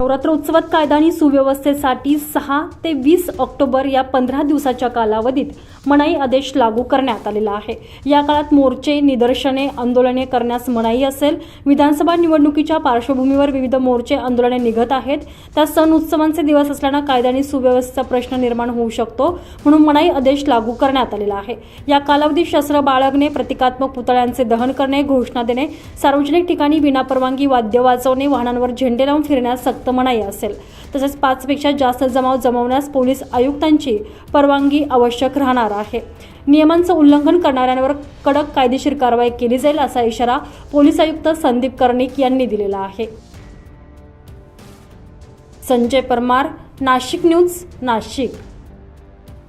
नवरात्र उत्सवात कायदा आणि सुव्यवस्थेसाठी सहा ते वीस ऑक्टोबर या पंधरा दिवसाच्या कालावधीत मनाई आदेश लागू करण्यात आलेला आहे. या काळात मोर्चे निदर्शने आंदोलने करण्यास मनाई असेल. विधानसभा निवडणुकीच्या पार्श्वभूमीवर विविध मोर्चे आंदोलने निघत आहेत. त्या सण उत्सवांचे दिवस असल्यानं कायदा आणि सुव्यवस्थेचा प्रश्न निर्माण होऊ शकतो म्हणून मनाई आदेश लागू करण्यात आलेला आहे. या कालावधीत शस्त्र बाळगणे प्रतिकात्मक पुतळ्यांचे दहन करणे घोषणा देणे सार्वजनिक ठिकाणी विनापरवानगी वाद्य वाजवणे वाहनांवर झेंडे लावून फिरण्यास सक्त मनाई असेल. तसेच पाचपेक्षा जास्त जमाव जमवण्यास पोलीस आयुक्तांची परवानगी आवश्यक राहणार आहे. नियमांचं उल्लंघन करणाऱ्यांवर कडक कायदेशीर कारवाई केली जाईल असा इशारा पोलीस आयुक्त संदीप कर्णिक यांनी दिलेला आहे. संजय परमार नाशिक न्यूज नाशिक.